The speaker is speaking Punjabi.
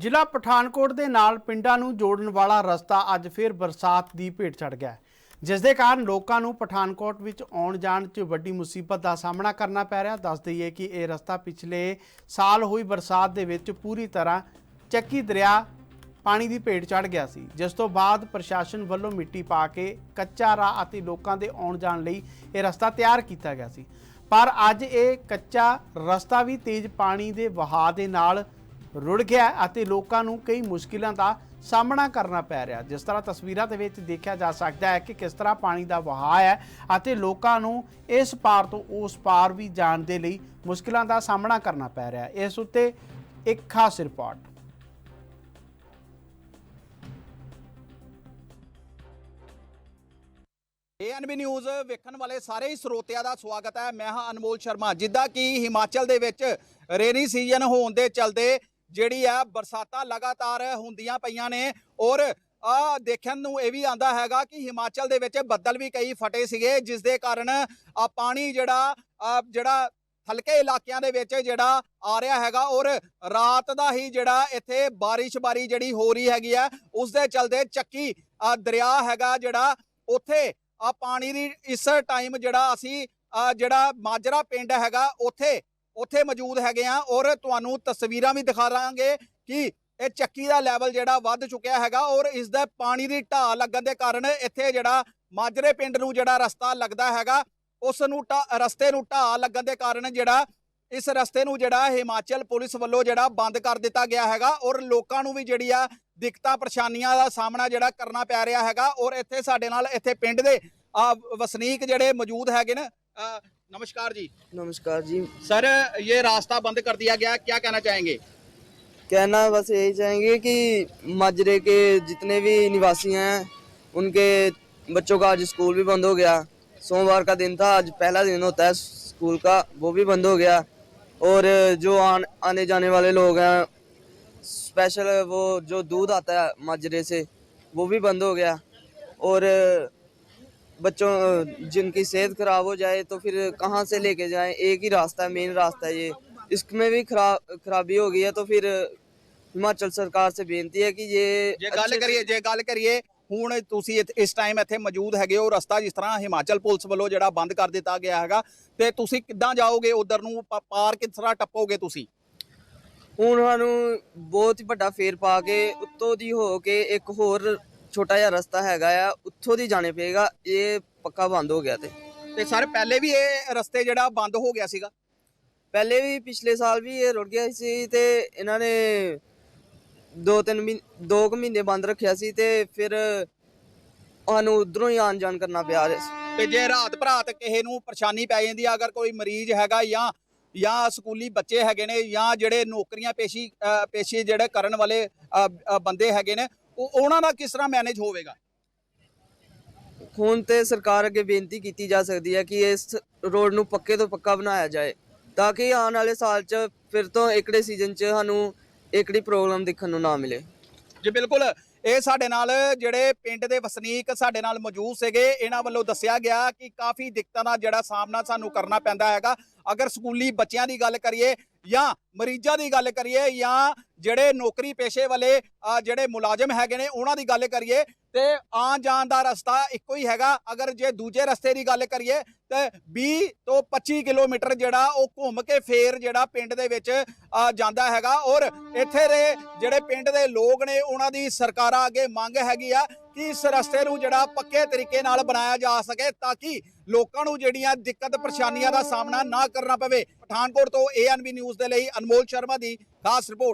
ਜ਼ਿਲ੍ਹਾ ਪਠਾਨਕੋਟ ਦੇ ਨਾਲ ਪਿੰਡਾਂ ਨੂੰ ਜੋੜਨ ਵਾਲਾ ਰਸਤਾ ਅੱਜ ਫਿਰ ਬਰਸਾਤ ਦੀ ਭੇਟ ਚੜ ਗਿਆ ਹੈ, ਜਿਸ ਦੇ ਕਾਰਨ ਲੋਕਾਂ ਨੂੰ ਪਠਾਨਕੋਟ ਵਿੱਚ ਆਉਣ ਜਾਣ 'ਚ ਵੱਡੀ ਮੁਸੀਬਤ ਦਾ ਸਾਹਮਣਾ ਕਰਨਾ ਪੈ ਰਿਹਾ। ਦੱਸ ਦਈਏ ਕਿ ਇਹ ਰਸਤਾ ਪਿਛਲੇ ਸਾਲ ਹੋਈ ਬਰਸਾਤ ਦੇ ਵਿੱਚ ਪੂਰੀ ਤਰ੍ਹਾਂ ਚੱਕੀ ਦਰਿਆ ਪਾਣੀ ਦੀ ਭੇਟ ਚੜ ਗਿਆ ਸੀ। ਜਿਸ ਤੋਂ ਬਾਅਦ ਪ੍ਰਸ਼ਾਸਨ ਵੱਲੋਂ ਮਿੱਟੀ ਪਾ ਕੇ ਕੱਚਾ ਰਾਹ ਅਤੇ ਲੋਕਾਂ ਦੇ ਆਉਣ ਜਾਣ ਲਈ ਇਹ ਰਸਤਾ ਤਿਆਰ ਕੀਤਾ ਗਿਆ ਸੀ। ਪਰ ਅੱਜ ਇਹ ਕੱਚਾ ਰਸਤਾ ਵੀ ਤੇਜ਼ ਪਾਣੀ ਦੇ ਵਹਾਅ ਦੇ ਨਾਲ ਰੁੜ ਗਿਆ ਅਤੇ ਲੋਕਾਂ ਨੂੰ ਕਈ ਮੁਸ਼ਕਿਲਾਂ ਦਾ ਸਾਹਮਣਾ ਕਰਨਾ ਪੈ ਰਿਹਾ। ਜਿਸ ਤਰ੍ਹਾਂ ਤਸਵੀਰਾਂ ਦੇ ਵਿੱਚ ਦੇਖਿਆ ਜਾ ਸਕਦਾ ਹੈ ਕਿ ਕਿਸ ਤਰ੍ਹਾਂ ਪਾਣੀ ਦਾ ਵਹਾਅ ਹੈ ਅਤੇ ਲੋਕਾਂ ਨੂੰ ਇਸ ਪਾਰ ਤੋਂ ਉਸ ਪਾਰ ਵੀ ਜਾਣ ਦੇ ਲਈ ਮੁਸ਼ਕਿਲਾਂ ਦਾ ਸਾਹਮਣਾ ਕਰਨਾ ਪੈ ਰਿਹਾ ਇਸ ਉੱਤੇ ਇੱਕ ਖਾਸ ਰਿਪੋਰਟ। ਏਐਨਬੀ ਨਿਊਜ਼ ਵੇਖਣ ਵਾਲੇ ਸਾਰੇ ਹੀ ਸਰੋਤਿਆਂ ਦਾ ਸਵਾਗਤ ਹੈ। ਮੈਂ ਹਾਂ ਅਨਮੋਲ ਸ਼ਰਮਾ, ਜਿੱਦਾਂ ਕਿ ਹਿਮਾਚਲ ਦੇ ਵਿੱਚ ਰੇਨੀ ਸੀਜ਼ਨ ਹੋਣ ਦੇ ਚਲਦੇ ਜਿਹੜੀ ਆ ਬਰਸਾਤਾਂ ਲਗਾਤਾਰ ਹੁੰਦੀਆਂ ਪਈਆਂ ਨੇ ਔਰ ਆ ਦੇਖਣ ਨੂੰ ਇਹ ਵੀ ਆਂਦਾ ਹੈਗਾ ਕਿ ਹਿਮਾਚਲ ਦੇ ਵਿੱਚ ਬੱਦਲ ਵੀ ਕਈ ਫਟੇ ਸੀਗੇ, ਜਿਸ ਦੇ ਕਾਰਨ ਆ ਪਾਣੀ ਜਿਹੜਾ ਜਿਹੜਾ ਹਲਕੇ ਇਲਾਕਿਆਂ ਦੇ ਵਿੱਚ ਜਿਹੜਾ ਆ ਰਿਹਾ ਹੈਗਾ ਔਰ ਰਾਤ ਦਾ ਹੀ ਜਿਹੜਾ ਇੱਥੇ ਬਾਰਿਸ਼ਬਾਰੀ ਜਿਹੜੀ ਹੋ ਰਹੀ ਹੈਗੀ ਆ, ਉਸ ਦੇ ਚਲਦੇ ਚੱਕੀ ਦਰਿਆ ਹੈਗਾ ਜਿਹੜਾ, ਉੱਥੇ ਆ ਪਾਣੀ ਦੀ ਇਸ ਟਾਈਮ ਜਿਹੜਾ ਅਸੀਂ ਜਿਹੜਾ ਮਾਜਰਾ ਪਿੰਡ ਹੈਗਾ, ਉੱਥੇ ਉੱਥੇ ਮੌਜੂਦ ਹੈਗੇ ਆ ਔਰ ਤੁਹਾਨੂੰ ਤਸਵੀਰਾਂ ਵੀ ਦਿਖਾ ਰਾਂਗੇ ਕਿ ਇਹ ਚੱਕੀ ਦਾ ਲੈਵਲ ਜਿਹੜਾ ਵੱਧ ਚੁੱਕਿਆ ਹੈਗਾ ਔਰ ਇਸ ਦਾ ਪਾਣੀ ਦੀ ਢਾਹ ਲੱਗਣ ਦੇ ਕਾਰਨ ਇੱਥੇ ਜਿਹੜਾ ਮਾਜਰੇ ਪਿੰਡ ਨੂੰ ਜਿਹੜਾ ਰਸਤਾ ਲੱਗਦਾ ਹੈਗਾ, ਉਸ ਨੂੰ ਢਾਹ- ਰਸਤੇ ਨੂੰ ਢਾਹ ਲੱਗਣ ਦੇ ਕਾਰਨ ਜਿਹੜਾ ਇਸ ਰਸਤੇ ਨੂੰ ਜਿਹੜਾ ਹਿਮਾਚਲ ਪੁਲਿਸ ਵੱਲੋਂ ਜਿਹੜਾ ਬੰਦ ਕਰ ਦਿੱਤਾ ਗਿਆ ਹੈਗਾ ਔਰ ਲੋਕਾਂ ਨੂੰ ਵੀ ਜਿਹੜੀ ਆ ਦਿੱਕਤਾਂ, ਪਰੇਸ਼ਾਨੀਆਂ ਦਾ ਸਾਹਮਣਾ ਜਿਹੜਾ ਕਰਨਾ ਪੈ ਰਿਹਾ ਹੈਗਾ ਔਰ ਇੱਥੇ ਸਾਡੇ ਨਾਲ ਇੱਥੇ ਪਿੰਡ ਦੇ ਵਸਨੀਕ ਜਿਹੜੇ ਮੌਜੂਦ ਹੈਗੇ ਨੇ नमस्कार जी नमस्कार जी सर ये रास्ता बंद कर दिया गया क्या कहना चाहेंगे कहना बस यही चाहेंगे कि माजरे के जितने भी निवासी हैं उनके बच्चों का आज स्कूल भी बंद हो गया सोमवार का दिन था आज पहला दिन होता है स्कूल का वो भी बंद हो गया और जो आन, आने जाने वाले लोग हैं स्पेशल वो जो दूध आता है माजरे से वो भी बंद हो गया और बच्चों जिनकी सेहत खराब हो जाए तो फिर कहाँ से लेके जाएं एक ही रास्ता है मेन रास्ता है ये इसमें भी खराब खराबी हो गई है तो फिर हिमाचल सरकार से बेनती है कि ये ਜੇ अच्छे ਗੱਲ से- ਕਰੀਏ ਜੇ ਗੱਲ ਕਰੀਏ ਹੁਣ ਤੁਸੀਂ ਇੱਥੇ- ਇਸ ਟਾਈਮ ਇੱਥੇ ਮੌਜੂਦ ਹੈਗੇ ਹੋ ਰਸਤਾ ਜਿਸ ਤਰ੍ਹਾਂ ਹਿਮਾਚਲ ਪੁਲਿਸ ਵੱਲੋਂ ਜਿਹੜਾ ਬੰਦ ਕਰ ਦਿੱਤਾ ਗਿਆ ਹੈਗਾ ਤੇ ਤੁਸੀਂ ਕਿੱਦਾਂ ਜਾਓਗੇ ਉਧਰ ਨੂੰ ਪ- ਪਾਰ ਕਿਸ ਤਰ੍ਹਾਂ ਟੱਪੋਗੇ ਤੁਸੀਂ ਹੁਣ ਸਾਨੂੰ ਬਹੁਤ ਹੀ ਵੱਡਾ ਫੇਰ ਪਾ ਕੇ ਉੱਤੋਂ ਦੀ ਹੋ ਕੇ ਇੱਕ ਹੋਰ ਛੋਟਾ ਜਿਹਾ ਰਸਤਾ ਹੈਗਾ ਆ ਉੱਥੋਂ ਦੀ ਜਾਣੇ ਪਏਗਾ ਇਹ ਪੱਕਾ ਬੰਦ ਹੋ ਗਿਆ ਤੇ। ਤੇ ਸਰ ਪਹਿਲੇ ਵੀ ਇਹ ਰਸਤੇ ਜਿਹੜਾ ਬੰਦ ਹੋ ਗਿਆ ਸੀਗਾ? ਪਹਿਲੇ ਵੀ ਪਿਛਲੇ ਸਾਲ ਵੀ ਇਹ ਰੁੜ ਗਿਆ ਸੀ ਤੇ ਇਹਨਾਂ ਨੇ ਦੋ ਤਿੰਨ ਮਹੀਨੇ ਦੋ ਕੁ ਮਹੀਨੇ ਬੰਦ ਰੱਖਿਆ ਸੀ ਤੇ ਫਿਰ ਸਾਨੂੰ ਉਧਰੋਂ ਹੀ ਆਣ ਜਾਣ ਕਰਨਾ ਪਿਆ ਰਿਹਾ ਸੀ। ਤੇ ਜੇ ਰਾਤ ਭਰਾਤ ਕਿਸੇ ਨੂੰ ਪਰੇਸ਼ਾਨੀ ਪੈ ਜਾਂਦੀ ਆ ਅਗਰ ਕੋਈ ਮਰੀਜ਼ ਹੈਗਾ ਜਾਂ ਜਾਂ ਸਕੂਲੀ ਬੱਚੇ ਹੈਗੇ ਨੇ ਜਾਂ ਜਿਹੜੇ ਨੌਕਰੀਆਂ ਪੇਸ਼ੀ ਪੇਸ਼ੀ ਜਿਹੜੇ ਕਰਨ ਵਾਲੇ ਬੰਦੇ ਹੈਗੇ ਨੇ ਉਹ ਉਹਨਾਂ ਦਾ ਕਿਸ ਤਰ੍ਹਾਂ ਮੈਨੇਜ ਹੋਵੇਗਾ? ਹੁਣ ਤੇ ਸਰਕਾਰ ਅੱਗੇ ਬੇਨਤੀ ਕੀਤੀ ਜਾ ਸਕਦੀ ਹੈ ਕਿ ਇਸ ਰੋਡ ਨੂੰ ਪੱਕੇ ਤੋਂ ਪੱਕਾ ਬਣਾਇਆ ਜਾਏ ਤਾਂ ਕਿ ਆਉਣ ਵਾਲੇ ਸਾਲ 'ਚ ਫਿਰ ਤੋਂ ਇਕੜੇ ਸੀਜ਼ਨ 'ਚ ਸਾਨੂੰ ਇਕੜੀ ਪ੍ਰੋਬਲਮ ਦੇਖਣ ਨੂੰ ਨਾ ਮਿਲੇ। ਜੀ ਬਿਲਕੁਲ। ਇਹ ਸਾਡੇ ਨਾਲ ਜਿਹੜੇ ਪਿੰਡ ਦੇ ਵਸਨੀਕ ਸਾਡੇ ਨਾਲ ਮੌਜੂਦ ਸੀਗੇ ਇਹਨਾਂ ਵੱਲੋਂ ਦੱਸਿਆ ਗਿਆ ਕਿ ਕਾਫੀ ਦਿੱਕਤਾਂ ਦਾ ਜਿਹੜਾ ਸਾਹਮਣਾ ਸਾਨੂੰ ਕਰਨਾ ਪੈਂਦਾ ਹੈਗਾ। ਅਗਰ ਸਕੂਲੀ ਬੱਚਿਆਂ ਦੀ ਗੱਲ ਕਰੀਏ ਜਾਂ ਮਰੀਜ਼ਾਂ ਦੀ ਗੱਲ ਕਰੀਏ ਜਾਂ ਜਿਹੜੇ ਨੌਕਰੀ ਪੇਸ਼ੇ ਵਾਲੇ ਜਿਹੜੇ ਮੁਲਾਜ਼ਮ ਹੈਗੇ ਨੇ, ਉਹਨਾਂ ਦੀ ਗੱਲ ਕਰੀਏ, ਤੇ ਆਉਣ ਜਾਣ ਦਾ ਰਸਤਾ ਇੱਕੋ ਹੀ ਹੈਗਾ। ਅਗਰ ਜੇ ਦੂਜੇ ਰਸਤੇ ਦੀ ਗੱਲ ਕਰੀਏ, ਤੇ 20 ਤੋਂ 25 ਕਿਲੋਮੀਟਰ ਜਿਹੜਾ ਉਹ ਘੁੰਮ ਕੇ ਫੇਰ ਜਿਹੜਾ ਪਿੰਡ ਦੇ ਵਿੱਚ ਜਾਂਦਾ ਹੈਗਾ। ਔਰ ਇੱਥੇ ਦੇ ਜਿਹੜੇ ਪਿੰਡ ਦੇ ਲੋਕ ਨੇ, ਉਹਨਾਂ ਦੀ ਸਰਕਾਰਾਂ ਅੱਗੇ ਮੰਗ ਹੈਗੀ ਆ ਕਿ ਇਸ ਰਸਤੇ ਨੂੰ ਜਿਹੜਾ ਪੱਕੇ ਤਰੀਕੇ ਨਾਲ ਬਣਾਇਆ ਜਾ ਸਕੇ, ਤਾਂ ਕਿ ਲੋਕਾਂ ਨੂੰ ਜਿਹੜੀਆਂ ਦਿੱਕਤ ਪਰੇਸ਼ਾਨੀਆਂ ਦਾ ਸਾਹਮਣਾ ਨਾ ਕਰਨਾ ਪਵੇ। ਪਠਾਨਕੋਟ ਤੋਂ ਏਐਨਬੀ ਨਿਊਜ਼ ਦੇ ਲਈ ਅਨਮੋਲ ਸ਼ਰਮਾ ਦੀ ਖਾਸ ਰਿਪੋਰਟ।